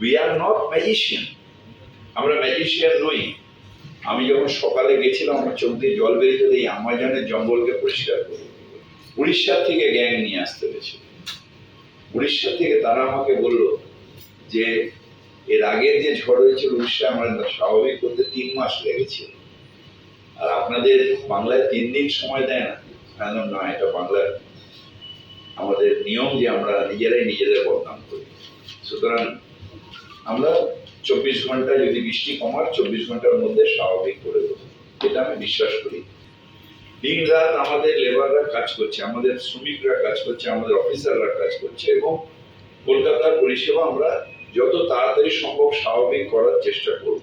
We are not magician আমরা magician নই। আমি যখন সকালে গেছিলাম, আমার চোখ দিয়ে জল বেরিয়ে এই আমাজনের জঙ্গলকে পরিষ্কার করব উড়িষ্যা থেকে গ্যাং নিয়ে আসতে হয়েছিল। উড়িষ্যা থেকে তারা আমাকে বলল যে, এর আগের যে ঝড় হয়েছিল উড়িষ্যা আমার স্বাভাবিক করতে তিন মাস লেগেছিল। আর আপনাদের বাংলায় তিন দিন সময় দেয় না। কেন না, এটা বাংলার আমাদের নিয়ম যে আমরা নিজেরাই নিজেদের বদনাম করি। সুতরাং আমরা চব্বিশ ঘণ্টা যদি বৃষ্টি কমার চব্বিশ ঘণ্টার মধ্যে স্বাভাবিক করে দেবো। এটা আমি বিশ্বাস করি। দিন রাত আমাদের লেবাররা কাজ করছে, আমাদের শ্রমিকরা কাজ করছে, আমাদের অফিসাররা কাজ করছে এবং কলকাতার পরিষেবা আমরা যত তাড়াতাড়ি সম্ভব স্বাভাবিক করার চেষ্টা করব।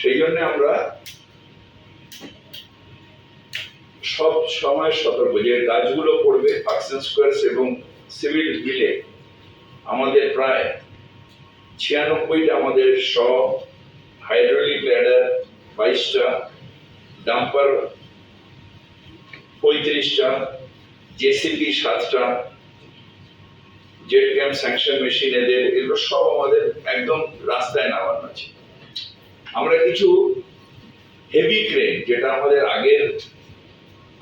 সেই জন্য আমরা সব সময় সতর্ক, যে গাছগুলো পড়বে পার্সন স্কোয়ার্স এবং সিভিল মিলে আমাদের প্রায় ছিয়ানব্বইটা আমাদের সব হাইড্রোলিক ল্যাডার বাইশটা ডাম্পার পঁয়ত্রিশটা জেসিপি সাতটা জেট ক্যাম্প স্যাংশন মেশিন এদের, এগুলো সব আমাদের একদম রাস্তায় নামানো আছে। আমরা কিছু হেভি ক্রেন যেটা আমাদের আগের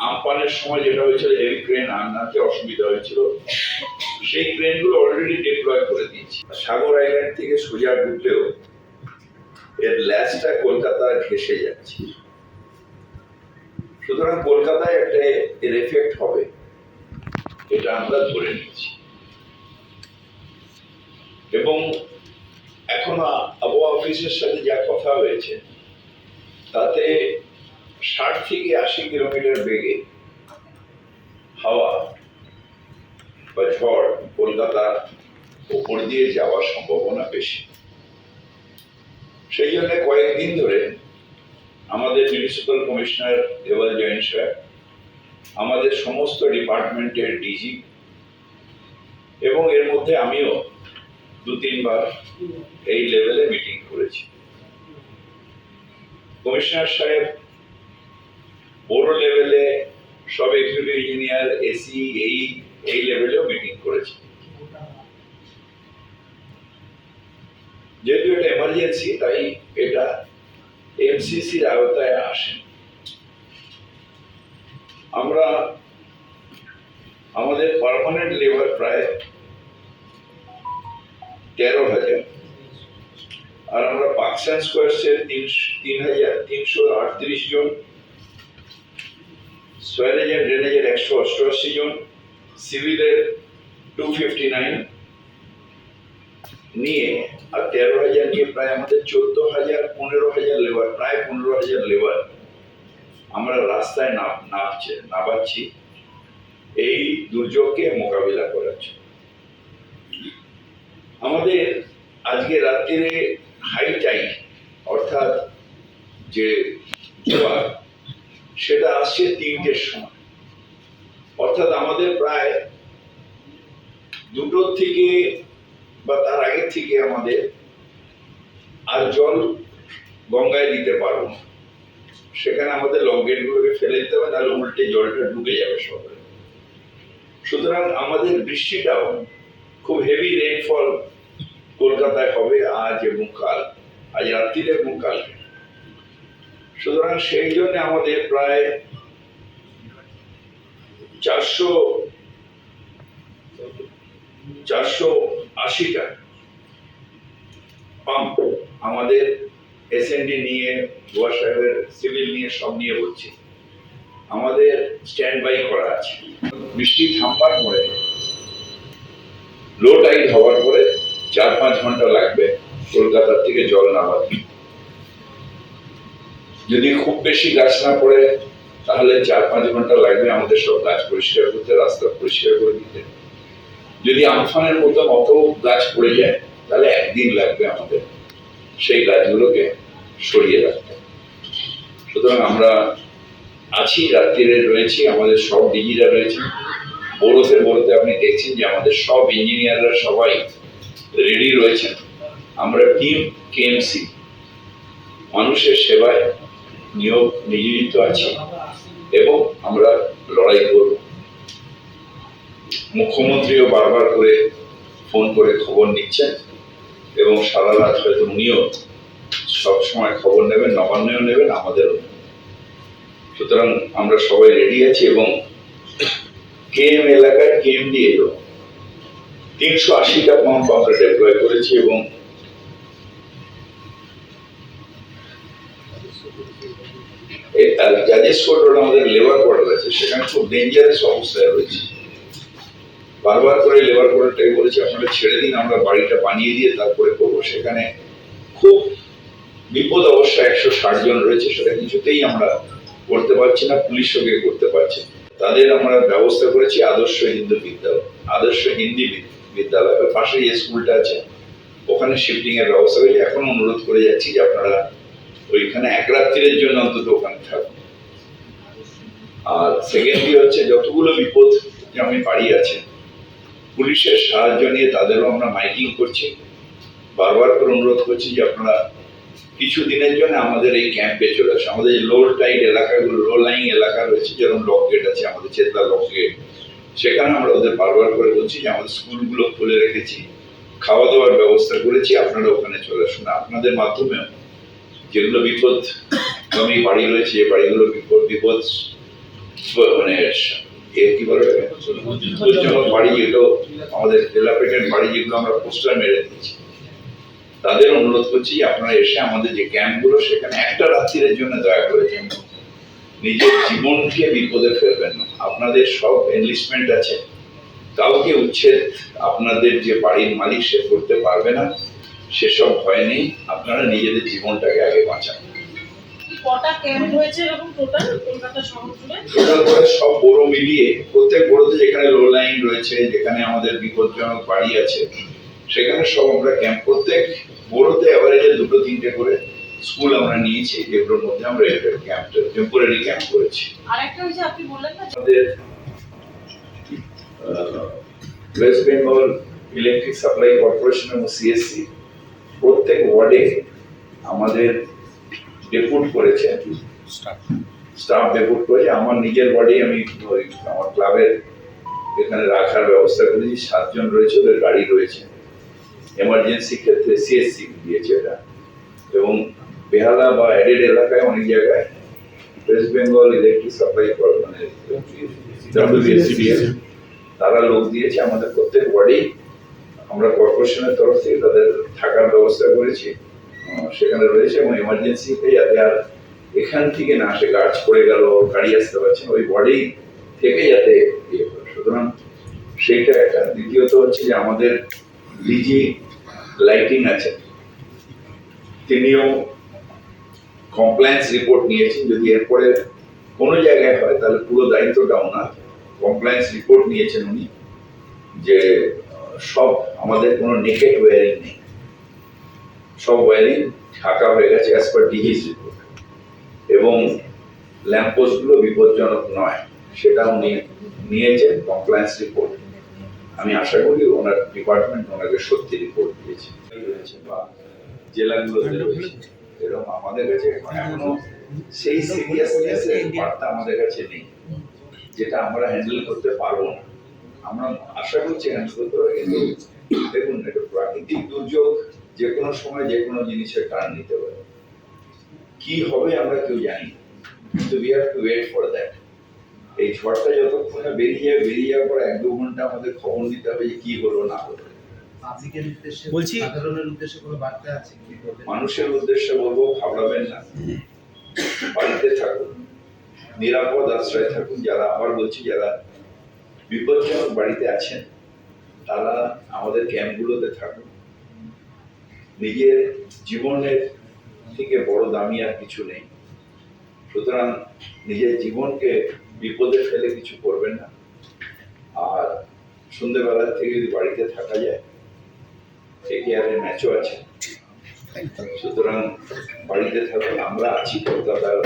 আমপানের সময় যেটা হয়েছিল হেভি ক্রেন আনতে অসুবিধা হয়েছিল। সেই ক্রেনগুলো অলরেডি ডিপ্লয় করে দিয়েছি। সাগর আইল্যান্ড থেকে সোজা ঢুকলেও এর ল্যাসটা কলকাতা ঘেসে যাচ্ছে। সুতরাং কলকাতায় একটা এর এফেক্ট হবে, এটা আমরা ধরে নিচ্ছি। এবং এখন আবহাওয়া অফিসের সাথে যা কথা হয়েছে, তাতে ষাট থেকে আশি কিলোমিটার বেগে হাওয়া বা ঝড় কলকাতার উপর দিয়ে যাওয়ার সম্ভাবনা বেশি। সেই জন্য কয়েকদিন ধরে আমাদের মিউনিসিপ্যাল কমিশনার দেওয়াল জয়েন সাহেব আমাদের সমস্ত ডিপার্টমেন্টের ডিজি এবং এর মধ্যে আমিও দু তিনবার এই লেভেলে মিটিং করেছি। কমিশনার সাহেব বড় লেভেলে সব এক্সিকিউটিভ ইঞ্জিনিয়ার এসি এই এই লেভেলেও মিটিং করেছে। যেহেতু এটা এমার্জেন্সি তাই এটা এমসিসির আওতায় আসে। আমরা আমাদের পারমানেন্ট লেবার প্রায় তেরো হাজার। আর আমরা পাকসান স্কোয়ারসের তিন তিন হাজার, তিনশো আটত্রিশ জন সয়েলেজ অ্যান্ড ড্রেনেজের একশো অষ্টআশি জন সিভিলের টু ফিফটি নাইন নিয়ে আর তেরো হাজার নিয়ে প্রায় আমাদের চোদ্দ হাজার, পনেরো হাজার লেবার, প্রায় পনেরো হাজার লেবার আমরা রাস্তায় নাম, নামছে, নামাচ্ছি। এই দুর্যোগকে মোকাবিলা করার জন্য। আমাদের আজকে রাত্রিরে হাই টাইম অর্থাৎ যে জোয়ার সেটা আসছে তিনটের সময়। অর্থাৎ আমাদের প্রায় দুটোর থেকে বা তার আগের থেকে আমাদের আর জল গঙ্গায় দিতে পারব না। সেখানে আমাদের লক গেটগুলোকে ফেলে দিতে হবে তাহলে উল্টে জলটা ডুবে যাবে শহরে। সুতরাং আমাদের বৃষ্টিটাও খুব হেভি রেনফল কলকাতায় হবে আজ এবং কাল। আজ রাত্রিরে এবং কালকে। সুতরাং সেই জন্য আমাদের প্রায় চারশো চারশো আশিটা পাম্প আমাদের এসএনডি নিয়ে গোয়া সাহেবের সিভিল নিয়ে সব নিয়ে বলছি আমাদের স্ট্যান্ড বাই করা আছে। বৃষ্টি থামবার পরে লো টাইড হওয়ার পরে চার পাঁচ ঘণ্টা লাগবে কলকাতার থেকে জল নামাতে। যদি খুব বেশি গাছ না পড়ে, তাহলে চার পাঁচ ঘণ্টা লাগবে আমাদের সব গাছ পরিষ্কার করতে, রাস্তা পরিষ্কার করে দিতে। যদি আমফানের মতো অত গাছ পড়ে যায়, তাহলে একদিন লাগবে আমাদের সেই গাছগুলোকে সরিয়ে রাখতে। সুতরাং আমরা আছি, রাত্রিরে রয়েছি, আমাদের সব ডিজিরা রয়েছে। বড়োতে বড়োতে আপনি দেখছেন যে আমাদের সব ইঞ্জিনিয়াররা সবাই রেডি রয়েছেন। আমরা টিম কেএমসি, মানুষের সেবায় নিয়োগ নিয়োজিত আছি এবং আমরা লড়াই করব। মুখ্যমন্ত্রীও বারবার করে ফোন করে খবর নিচ্ছেন এবং সারা রাত হয়তো উনিও সবসময় খবর নেবেন, নবান্নেও নেবেন, আমাদেরও। সুতরাং আমরা সবাই রেডি আছি এবং কেএম এলাকায় কেএম দিয়ে তিনশো আশিটা পাম্প আমরা ডেপ্লয় করেছি এবং জাজেস কোর্ট রোড আমাদের লেবার কোয়ার্টার আছে সেখানে খুব ডেঞ্জারাস অবস্থায় রয়েছে। বারবার করে লেবার কোয়ার্টারটাকে বলেছি, আপনারা ছেড়ে দিন, আমরা বাড়িটা বানিয়ে দিয়ে তারপরে করব। সেখানে খুব বিপদ অবস্থা একশো ষাট জন রয়েছে, সেটা কিছুতেই আমরা করতে পারছি না পুলিশও গিয়ে করতে পারছে। তাদের আমরা ব্যবস্থা করেছি আদর্শ হিন্দু বিদ্যালয়, আদর্শ হিন্দি বিদ- বিদ্যালয়। পাশে যে স্কুলটা আছে, ওখানে শিফটিং এর ব্যবস্থা করেছি। এখন অনুরোধ করে যাচ্ছি যে আপনারা ওইখানে এক রাত্রির জন্য অন্তত ওখানে থাকুন আর সেকেন্ডলি হচ্ছে যতগুলো বিপদ আমি বাড়ি আছে, পুলিশের সাহায্য নিয়ে তাদেরও আমরা মাইকিং করছি। বারবার করে অনুরোধ করছি যে আপনারা কিছু দিনের জন্য আমাদের এই ক্যাম্পে চলে আসুন। আমাদের লো টাইড এলাকাগুলো লো লাইং এলাকা রয়েছে, যেরকম লক গেট আছে, আমাদের চেতলা লক গেট সেখানে আমরা ওদের বারবার করে বলছি যে আমাদের স্কুলগুলো খুলে রেখেছি। খাওয়া দাওয়ার ব্যবস্থা করেছি, আপনারা ওখানে চলে আসুন। আপনাদের মাধ্যমেও যেগুলো বিপদ আমি বাড়ি রয়েছে যে বাড়িগুলো বিপদ বিপদ মানে এ কি বলে? বাড়ি যেগুলো, আমাদের বাড়ি যেগুলো আমরা পোস্টার মেরে দিয়েছি। তাদের অনুরোধ করছি, আপনারা এসে আমাদের যে ক্যাম্পগুলো, সেখানে একটা রাত্রির জন্য দয়া করে। নিজের জীবনকে বিপদে ফেলবেন না। আপনাদের সব এনলিস্টমেন্ট আছে। কাউকে উচ্ছেদ আপনাদের যে বাড়ির মালিক সে করতে পারবে না। সেসব ভয় নেই আপনারা নিজেদের জীবনটাকে আগে বাঁচান। সব বড় মিলিয়ে প্রত্যেক বড়তে যেখানে লো লাইন রয়েছে যেখানে আমাদের বিপজ্জনক বাড়ি আছে সেখানে সব আমরা ক্যাম্প প্রত্যেক বড়তে অ্যাভারেজে দুটো তিনটে করে স্কুল আমরা নিয়েছি যেগুলোর মধ্যে আমরা ক্যাম্প টেম্পোরারি ক্যাম্প করেছি। আমাদের West Bengal electric supply corporation এবং সিএসসি প্রত্যেক ওয়ার্ডে আমাদের ডেপুট করেছে। স্টাফ ডেপুট করেছে আমার নিজের ওয়ার্ডে আমি আমার ক্লাবের এখানে রাখার ব্যবস্থা করেছি। সাতজন রয়েছে ওদের গাড়ি রয়েছে। এমার্জেন্সি ক্ষেত্রে সিএসসি দিয়েছে এটা এবং বেহালা বা অ্যাডেড এলাকায় অনেক জায়গায় ওয়েস্ট বেঙ্গল ইলেকট্রিক সাপ্লাই মানে তারা লোক দিয়েছে। আমাদের প্রত্যেক ওয়ার্ডেই আমরা কর্পোরেশনের তরফ থেকে তাদের থাকার ব্যবস্থা করেছি। সেখানে রয়েছে এবং এমার্জেন্সিতে যাতে আর এখান থেকে না আসে গাছ পড়ে গেল, গাড়ি আসতে পারছে ওই বডি থেকে যাতে ইয়ে করে সুতরাং সেইটা একটা। দ্বিতীয়ত হচ্ছে যে আমাদের ডিজি লাইটিং আছে। তিনিও কমপ্লায়েন্স রিপোর্ট নিয়েছেন। যদি এরপরে কোনো জায়গায় হয়, তাহলে পুরো দায়িত্বটা ওনার। কমপ্লায়েন্স রিপোর্ট নিয়েছেন উনি যে সব আমাদের কোনো নেকেট ওয়ারিং নেই। সব ওয়ারিং ঢাকা হয়ে গেছে অ্যাজ পার ডিজিজ রিপোর্ট এবং ল্যাম্পোস্টগুলো বিপজ্জনক নয় সেটা উনি নিয়েছেন কমপ্লায়েন্স রিপোর্ট আমি আশা করি ওনার ডিপার্টমেন্ট ওনাকে সত্যি রিপোর্ট দিয়েছে। বা জেলাগুলোতে রয়েছে, এরকম আমাদের কাছে এখনও সেই সিরিয়াসনেসের বার্তা আমাদের কাছে নেই, যেটা আমরা হ্যান্ডেল করতে পারব না। আমরা আশা করছি হ্যান্ডেল করতে পারব, কিন্তু দেখুন এটা প্রাকৃতিক দুর্যোগ যে কোনো সময় যে কোনো জিনিসের কারণ নিতে পারে। কি হবে আমরা কেউ জানি কিন্তু we have to wait for that এই ঝড়টা যতক্ষণে বেরিয়ে যাবে বেরিয়ে যাওয়ার পর এক দু ঘণ্টা আমাদের খবর নিতে হবে যে কি হলো না হলো। উদ্দেশ্যে বলছি- সাধারণের উদ্দেশ্যে কোনো বার্তা আছে মানুষের উদ্দেশ্যে বলব ঘাবড়াবেন না। বাড়িতে থাকুন নিরাপদ আশ্রয় থাকুন। যারা আবার বলছি যারা বিপজ্জনক বাড়িতে আছেন তারা আমাদের ক্যাম্পগুলোতে থাকুন। নিজের জীবনের থেকে বড় দামি আর কিছু নেই। সুতরাং নিজের জীবনকে বিপদে ফেলে কিছু করবেন না। আর সন্ধ্যেবেলার থেকে যদি বাড়িতে থাকা যায় একেআরের ম্যাচও আছে। সুতরাং বাড়িতে থাকুন, আমরা আছি কলকাতার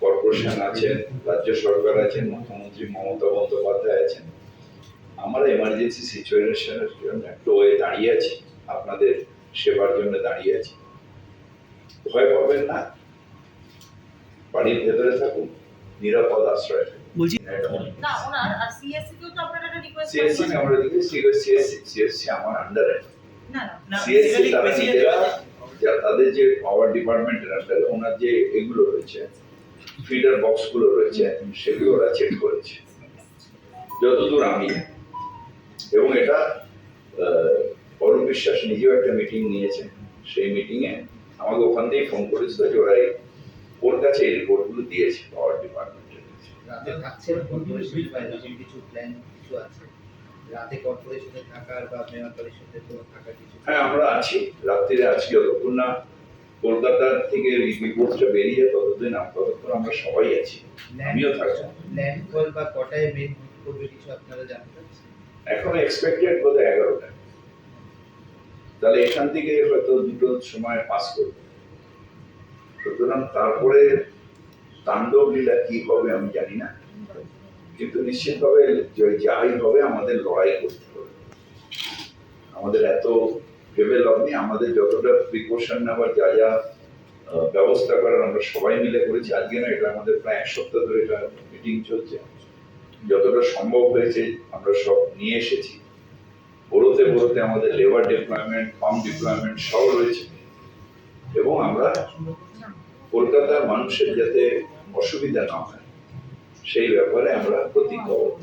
কর্পোরেশন আছেন, রাজ্য সরকার আছেন, মুখ্যমন্ত্রী মমতা বন্দ্যোপাধ্যায় আছেন। আমরা এমার্জেন্সি সিচুয়েশনের জন্য একটু হয়ে দাঁড়িয়ে আছি আপনাদের সেবার জন্য দাঁড়িয়ে আছি। ভয় পাবেন না। বাড়ির ভেতরে থাকুন নিরাপদ আশ্রয় বলছি না ওনার আর সিএসসি তো আপনারা একটা রিকোয়েস্ট সিএসসি আমরা দেখি সিএসসি সিএসসি আমার আন্ডারে না না সিএসসি তারা নিজেরা তাদের যে পাওয়ার ডিপার্টমেন্টের আন্ডারে ওনার যে এগুলো রয়েছে ফিডার বক্সগুলো রয়েছে সেগুলো ওরা চেক করেছে। যতদূর আমি এবং এটা অরূপ বিশ্বাস নিজেও একটা মিটিং নিয়েছে। সেই মিটিং এ আমাকে ওখান থেকে ফোন করেছিল যে ওরা ওর কাছে এই রিপোর্টগুলো দিয়েছে পাওয়ার ডিপার্টমেন্টের কিছু। থাকার হ্যাঁ আমরা আছি। রাত্রিরে আছি যতক্ষণ না কলকাতার থেকে রিপোর্টটা বেরিয়ে ততদিন ততক্ষণ আমরা সবাই আছি। আমিও থাকব। ল্যান্ডফল বা কটায় মেন করবে কিছু আপনারা জানতে পারছেন এখন এক্সপেক্টেড বোধহয় এগারোটা। তাহলে এখান থেকে হয়তো দুটো সময় পাস করবে। সুতরাং তারপরে তাণ্ডব লীলা কি হবে আমি জানি না। কিন্তু নিশ্চিতভাবে যাই হবে, আমাদের লড়াই করতে হবে। আমাদের এত ভেবে লাভ আমাদের যতটা প্রিকশন নেওয়ার যা যা ব্যবস্থা করার আমরা সবাই মিলে করেছি। আজকে না এটা আমাদের প্রায় এক সপ্তাহ ধরে এটা মিটিং চলছে। যতটা সম্ভব হয়েছে আমরা সব নিয়ে এসেছি। বড়তে বড়তে আমাদের লেবার ডিপ্লয়মেন্ট ফার্ম ডিপ্লয়মেন্ট সব রয়েছে। এবং আমরা কলকাতার মানুষের যাতে অসুবিধা না হয় সেই ব্যাপারে আমরা প্রতিজ্ঞাবদ্ধ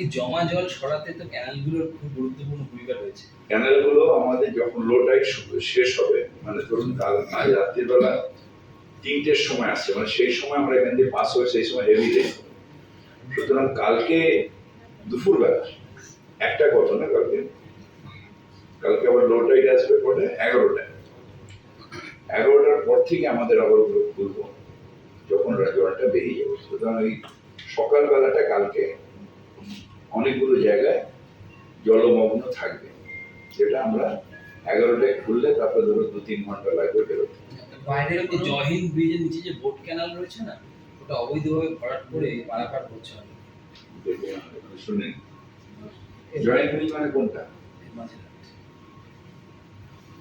এই জমা জল সরাতে তো ক্যানেলগুলোর খুব গুরুত্বপূর্ণ ভূমিকা রয়েছে। ক্যানেলগুলো আমাদের যখন লো টাইড শেষ হবে মানে ধরুন কাল রাত্রিবেলা তিনটের সময় আসছে মানে সেই সময় আমরা এখান থেকে পাস হয়ে সেই সময় হেভি রেন সুতরাং কালকে দুপুরবেলা, একটা কথা না কালকে? কালকে আবার লো টাইড আসবে কটা এগারোটায়। এগারোটার পর থেকে আমাদের আবার ওগুলো খুলবো, যখন জলটা বেরিয়ে যাবে। সুতরাং ওই সকালবেলাটা কালকে অনেকগুলো জায়গায় জলমগ্ন থাকবে, যেটা আমরা এগারোটায় খুললে তারপরে ধরো দু তিন ঘণ্টা লাগবে বেরোতে। বাইরে জয়হিন্দ ব্রিজের নিচে যে বোট ক্যানাল রয়েছে না ওটা অবৈধভাবে ভরাট করে পারাপার করছে শুনেন জয়েন্ট ব্রিজ মানে কোনটা? মাঝে